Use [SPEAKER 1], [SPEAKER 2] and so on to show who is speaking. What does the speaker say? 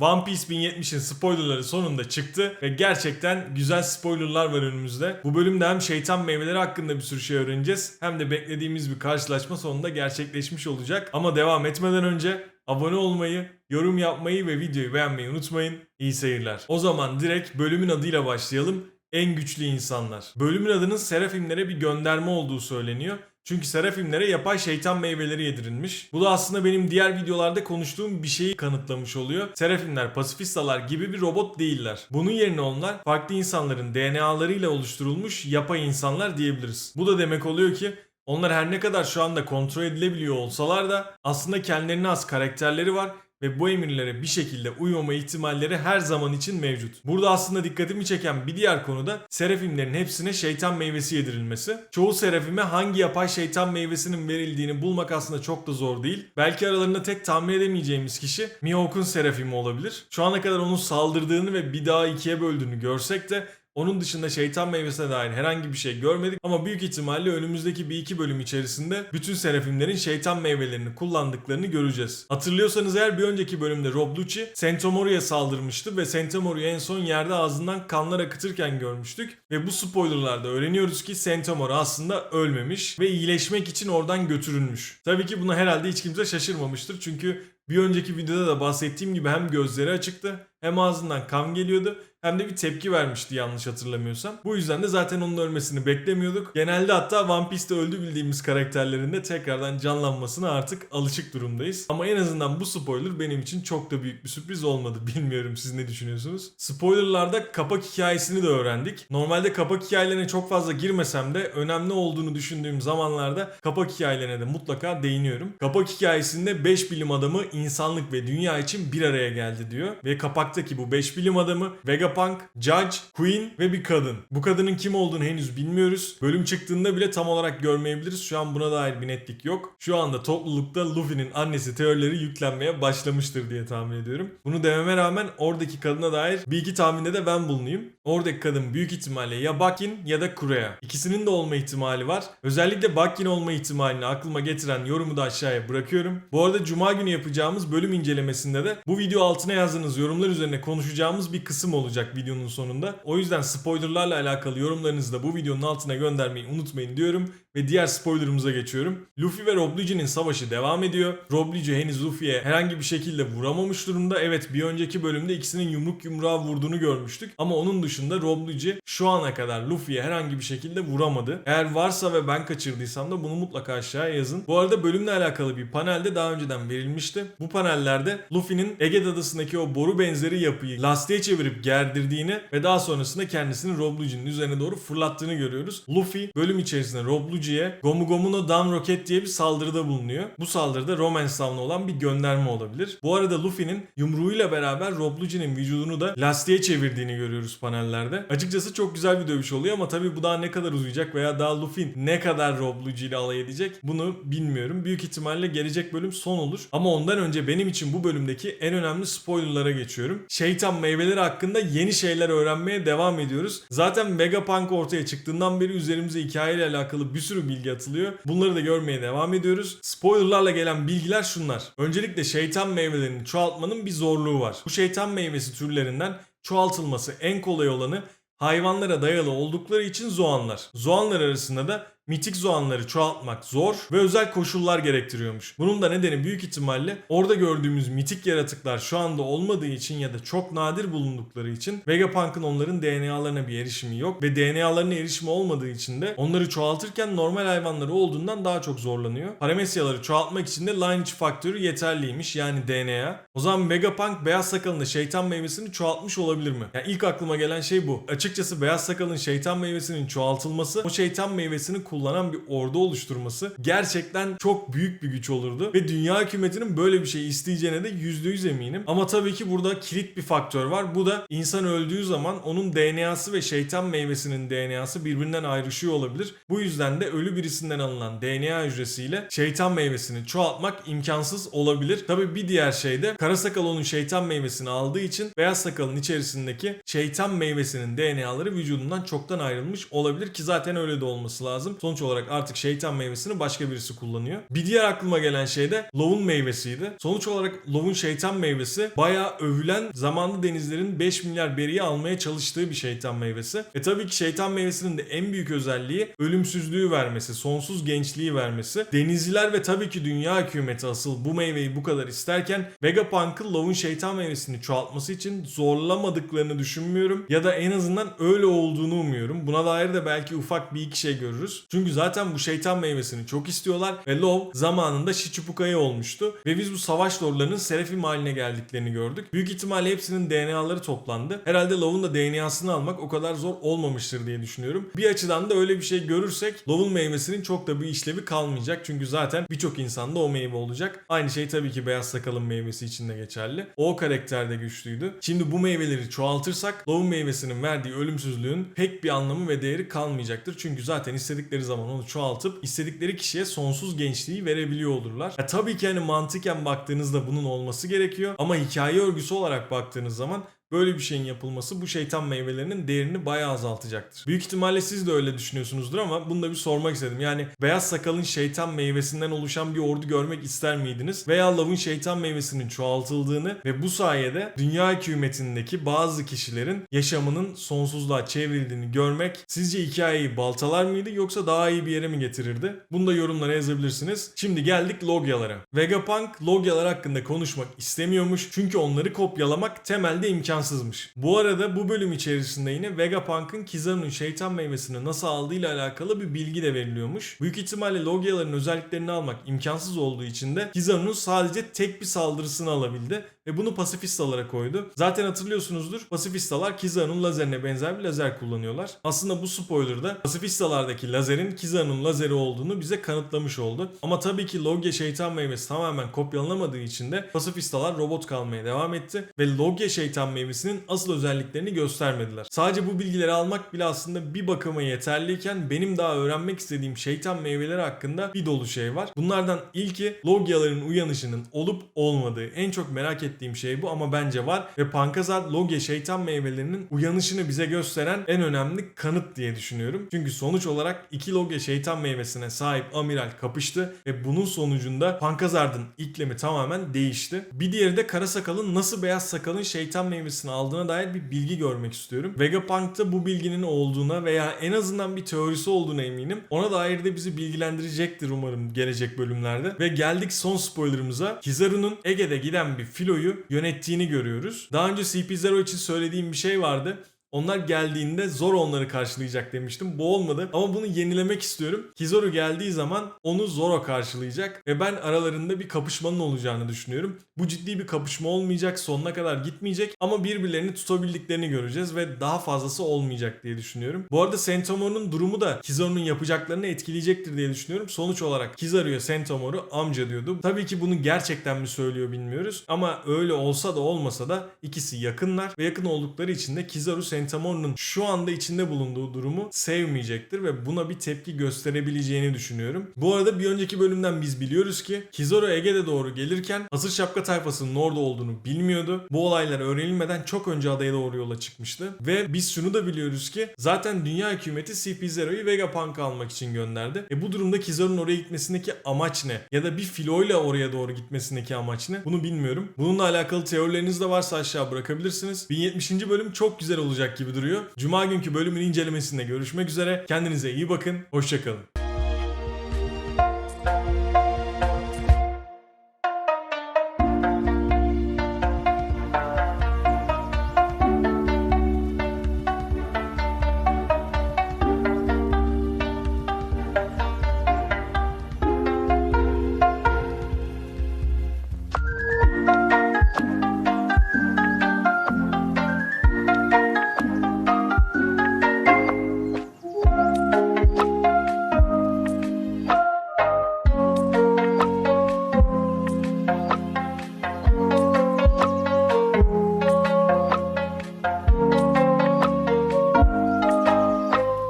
[SPEAKER 1] One Piece 1070'in spoilerları sonunda çıktı ve gerçekten güzel spoilerlar var önümüzde. Bu bölümde hem şeytan meyveleri hakkında bir sürü şey öğreneceğiz hem de beklediğimiz bir karşılaşma sonunda gerçekleşmiş olacak. Ama devam etmeden önce abone olmayı, yorum yapmayı ve videoyu beğenmeyi unutmayın. İyi seyirler. O zaman direkt bölümün adıyla başlayalım. En güçlü insanlar. Bölümün adının Serafimlere bir gönderme olduğu söyleniyor. Çünkü Serafimlere yapay şeytan meyveleri yedirilmiş. Bu da aslında benim diğer videolarda konuştuğum bir şeyi kanıtlamış oluyor. Serafimler pasifistalar gibi bir robot değiller. Bunun yerine onlar farklı insanların DNA'larıyla oluşturulmuş yapay insanlar diyebiliriz. Bu da demek oluyor ki onlar her ne kadar şu anda kontrol edilebiliyor olsalar da aslında kendilerine az karakterleri var ve bu emirlere bir şekilde uymama ihtimalleri her zaman için mevcut. Burada aslında dikkatimi çeken bir diğer konu da serafimlerin hepsine şeytan meyvesi yedirilmesi. Çoğu serafime hangi yapay şeytan meyvesinin verildiğini bulmak aslında çok da zor değil. Belki aralarında tek tahmin edemeyeceğimiz kişi Mihawk'un serafimi olabilir. Şu ana kadar onun saldırdığını ve bir daha ikiye böldüğünü görsek de onun dışında şeytan meyvesine dair herhangi bir şey görmedik ama büyük ihtimalle önümüzdeki bir iki bölüm içerisinde bütün serafimlerin şeytan meyvelerini kullandıklarını göreceğiz. Hatırlıyorsanız eğer bir önceki bölümde Rob Lucci Sentomoru'ya saldırmıştı ve Sentomoru'yu en son yerde ağzından kanlar akıtırken görmüştük ve bu spoilerlarda öğreniyoruz ki Sentomoru aslında ölmemiş ve iyileşmek için oradan götürülmüş. Tabii ki buna herhalde hiç kimse şaşırmamıştır çünkü bir önceki videoda da bahsettiğim gibi hem gözleri açıktı hem ağzından kan geliyordu hem de bir tepki vermişti yanlış hatırlamıyorsam. Bu yüzden de zaten onun ölmesini beklemiyorduk. Genelde hatta One Piece'te öldü bildiğimiz karakterlerin de tekrardan canlanmasına artık alışık durumdayız. Ama en azından bu spoiler benim için çok da büyük bir sürpriz olmadı. Bilmiyorum siz ne düşünüyorsunuz? Spoilerlarda kapak hikayesini de öğrendik. Normalde kapak hikayelerine çok fazla girmesem de önemli olduğunu düşündüğüm zamanlarda kapak hikayelerine de mutlaka değiniyorum. Kapak hikayesinde 5 bilim adamı insanlık ve dünya için bir araya geldi diyor. Ve kapaktaki bu 5 bilim adamı Vegapunk, Judge, Queen ve bir kadın. Bu kadının kim olduğunu henüz bilmiyoruz. Bölüm çıktığında bile tam olarak görmeyebiliriz. Şu an buna dair bir netlik yok. Şu anda toplulukta Luffy'nin annesi teorileri yüklenmeye başlamıştır diye tahmin ediyorum. Bunu dememe rağmen oradaki kadına dair bir iki tahminde de ben bulunayım. Oradaki kadın büyük ihtimalle ya Bakin ya da Kureya. İkisinin de olma ihtimali var. Özellikle Bakin olma ihtimalini aklıma getiren yorumu da aşağıya bırakıyorum. Bu arada Cuma günü yapacağımız bölüm incelemesinde de bu video altına yazdığınız yorumlar üzerine konuşacağımız bir kısım olacak videonun sonunda. O yüzden spoilerlarla alakalı yorumlarınızı da bu videonun altına göndermeyi unutmayın diyorum. Ve diğer spoilerımıza geçiyorum. Luffy ve Rob Lucci'nin savaşı devam ediyor. Rob Lucci henüz Luffy'ye herhangi bir şekilde vuramamış durumda. Evet bir önceki bölümde ikisinin yumruk yumruğa vurduğunu görmüştük. Ama onun dışında Rob Lucci şu ana kadar Luffy'ye herhangi bir şekilde vuramadı. Eğer varsa ve ben kaçırdıysam da bunu mutlaka aşağıya yazın. Bu arada bölümle alakalı bir panelde daha önceden verilmişti. Bu panellerde Luffy'nin Ege Adası'ndaki o boru benzeri yapıyı lastiğe çevirip gerdirdiğini ve daha sonrasında kendisini Rob Lucci'nin üzerine doğru fırlattığını görüyoruz. Luffy bölüm içerisinde Rob Lucci'ye Gomu Gomu no Down Rocket diye bir saldırıda bulunuyor. Bu saldırıda Romance Town'a olan bir gönderme olabilir. Bu arada Luffy'nin yumruğuyla beraber Rob Lucci'nin vücudunu da lastiğe çevirdiğini görüyoruz panellerde. Açıkçası çok güzel bir dövüş oluyor ama tabii bu daha ne kadar uzayacak veya daha Luffy ne kadar Rob Lucci ile alay edecek bunu bilmiyorum. Büyük ihtimalle gelecek bölüm son olur. Ama ondan önce benim için bu bölümdeki en önemli spoilerlara geçiyorum. Şeytan meyveleri hakkında yeni şeyler öğrenmeye devam ediyoruz. Zaten Vegapunk ortaya çıktığından beri üzerimize hikayeyle alakalı bir sürü bilgi atılıyor. Bunları da görmeye devam ediyoruz. Spoilerlarla gelen bilgiler şunlar. Öncelikle şeytan meyvelerini çoğaltmanın bir zorluğu var. Bu şeytan meyvesi türlerinden çoğaltılması en kolay olanı hayvanlara dayalı oldukları için zoanlar. Zoanlar arasında da mitik zoanları çoğaltmak zor ve özel koşullar gerektiriyormuş. Bunun da nedeni büyük ihtimalle orada gördüğümüz mitik yaratıklar şu anda olmadığı için ya da çok nadir bulundukları için Vegapunk'ın onların DNA'larına bir erişimi yok ve DNA'larına erişimi olmadığı için de onları çoğaltırken normal hayvanları olduğundan daha çok zorlanıyor. Paramesyaları çoğaltmak için de lineage faktörü yeterliymiş yani DNA. O zaman Vegapunk beyaz sakalında şeytan meyvesini çoğaltmış olabilir mi? Yani ilk aklıma gelen şey bu. Açıkçası beyaz sakalın şeytan meyvesinin çoğaltılması o şeytan meyvesini kullanan bir ordu oluşturması gerçekten çok büyük bir güç olurdu. Ve dünya hükümetinin böyle bir şey isteyeceğine de %100 eminim. Ama tabii ki burada kilit bir faktör var. Bu da insan öldüğü zaman onun DNA'sı ve şeytan meyvesinin DNA'sı birbirinden ayrışıyor olabilir. Bu yüzden de ölü birisinden alınan DNA hücresiyle şeytan meyvesini çoğaltmak imkansız olabilir. Tabii bir diğer şey de kara sakal onun şeytan meyvesini aldığı için beyaz sakalın içerisindeki şeytan meyvesinin DNA'ları vücudundan çoktan ayrılmış olabilir ki zaten öyle de olması lazım. Sonuç olarak artık şeytan meyvesini başka birisi kullanıyor. Bir diğer aklıma gelen şey de Love'un meyvesiydi. Sonuç olarak Love'un şeytan meyvesi bayağı övülen zamanlı denizlerin 5 milyar beriyi almaya çalıştığı bir şeytan meyvesi. E tabii ki şeytan meyvesinin de en büyük özelliği ölümsüzlüğü vermesi, sonsuz gençliği vermesi. Denizciler ve tabii ki dünya hükümeti asıl bu meyveyi bu kadar isterken Vegapunk'ın Love'un şeytan meyvesini çoğaltması için zorlamadıklarını düşünmüyorum. Ya da en azından öyle olduğunu umuyorum. Buna dair de belki ufak bir iki şey görürüz. Çünkü zaten bu şeytan meyvesini çok istiyorlar ve Love zamanında Shichibuka'ya olmuştu. Ve biz bu savaş lordlarının Seraphim haline geldiklerini gördük. Büyük ihtimalle hepsinin DNA'ları toplandı. Herhalde Love'un da DNA'sını almak o kadar zor olmamıştır diye düşünüyorum. Bir açıdan da öyle bir şey görürsek Love'un meyvesinin çok da bir işlevi kalmayacak. Çünkü zaten birçok insanda o meyve olacak. Aynı şey tabii ki beyaz sakalın meyvesi için de geçerli. O karakter de güçlüydü. Şimdi bu meyveleri çoğaltırsak Love'un meyvesinin verdiği ölümsüzlüğün pek bir anlamı ve değeri kalmayacaktır. Çünkü zaten istedikleri zaman onu çoğaltıp istedikleri kişiye sonsuz gençliği verebiliyor olurlar. Ya tabii ki hani mantıken baktığınızda bunun olması gerekiyor. Ama hikaye örgüsü olarak baktığınız zaman böyle bir şeyin yapılması bu şeytan meyvelerinin değerini bayağı azaltacaktır. Büyük ihtimalle siz de öyle düşünüyorsunuzdur ama bunu da bir sormak istedim. Yani beyaz sakalın şeytan meyvesinden oluşan bir ordu görmek ister miydiniz? Veya lavın şeytan meyvesinin çoğaltıldığını ve bu sayede dünya hükümetindeki bazı kişilerin yaşamının sonsuzluğa çevrildiğini görmek sizce hikayeyi baltalar mıydı yoksa daha iyi bir yere mi getirirdi? Bunu da yorumlara yazabilirsiniz. Şimdi geldik logyalara. Vegapunk logyalar hakkında konuşmak istemiyormuş çünkü onları kopyalamak temelde imkansızmış. Bu arada bu bölüm içerisinde yine Vegapunk'ın Kizaru'nun şeytan meyvesini nasıl aldığıyla alakalı bir bilgi de veriliyormuş. Büyük ihtimalle logyaların özelliklerini almak imkansız olduğu için de Kizaru'nun sadece tek bir saldırısını alabildi ve bunu pasifistalara koydu. Zaten hatırlıyorsunuzdur pasifistalar Kizaru'nun lazerine benzer bir lazer kullanıyorlar. Aslında bu spoiler'da pasifistalardaki lazerin Kizaru'nun lazeri olduğunu bize kanıtlamış oldu. Ama tabii ki Logya şeytan meyvesi tamamen kopyalanamadığı için de pasifistalar robot kalmaya devam etti ve Logya şeytan meyvesinin asıl özelliklerini göstermediler. Sadece bu bilgileri almak bile aslında bir bakıma yeterliyken benim daha öğrenmek istediğim şeytan meyveleri hakkında bir dolu şey var. Bunlardan ilki Logyaların uyanışının olup olmadığı. En çok merak ettiğim şey bu ama bence var ve Pankazar Logya şeytan meyvelerinin uyanışını bize gösteren en önemli kanıt diye düşünüyorum. Çünkü sonuç olarak iki Logya şeytan meyvesine sahip amiral kapıştı ve bunun sonucunda Pankazard'ın iklimi tamamen değişti. Bir diğeri de kara sakalın nasıl beyaz sakalın şeytan meyvesini aldığına dair bir bilgi görmek istiyorum. Vegapunk'ta bu bilginin olduğuna veya en azından bir teorisi olduğuna eminim. Ona dair de bizi bilgilendirecektir umarım gelecek bölümlerde. Ve geldik son spoilerımıza. Kizaru'nun Ege'de giden bir filoyu yönettiğini görüyoruz. Daha önce CP0 için söylediğim bir şey vardı. Onlar geldiğinde zor onları karşılayacak demiştim. Bu olmadı ama bunu yenilemek istiyorum. Kizaru geldiği zaman onu Zoro karşılayacak ve ben aralarında bir kapışmanın olacağını düşünüyorum. Bu ciddi bir kapışma olmayacak, sonuna kadar gitmeyecek ama birbirlerini tutabildiklerini göreceğiz ve daha fazlası olmayacak diye düşünüyorum. Bu arada Sentomoru'nun durumu da Kizaru'nun yapacaklarını etkileyecektir diye düşünüyorum. Sonuç olarak Kizaru'ya Sentomoru amca diyordu. Tabii ki bunu gerçekten mi söylüyor bilmiyoruz ama öyle olsa da olmasa da ikisi yakınlar ve yakın oldukları için de Kizaru Sentomoru'nun şu anda içinde bulunduğu durumu sevmeyecektir ve buna bir tepki gösterebileceğini düşünüyorum. Bu arada bir önceki bölümden biz biliyoruz ki Kizaru Ege'de doğru gelirken Asır Şapka tayfasının orada olduğunu bilmiyordu. Bu olaylar öğrenilmeden çok önce adaya doğru yola çıkmıştı. Ve biz şunu da biliyoruz ki zaten dünya hükümeti CP0'ı Vegapunk'a almak için gönderdi. E bu durumda Kizaru'nun oraya gitmesindeki amaç ne? Ya da bir filoyla oraya doğru gitmesindeki amaç ne? Bunu bilmiyorum. Bununla alakalı teorileriniz de varsa aşağı bırakabilirsiniz. 1070. bölüm çok güzel gibi duruyor. Cuma günkü bölümün incelemesinde görüşmek üzere. Kendinize iyi bakın. Hoşçakalın.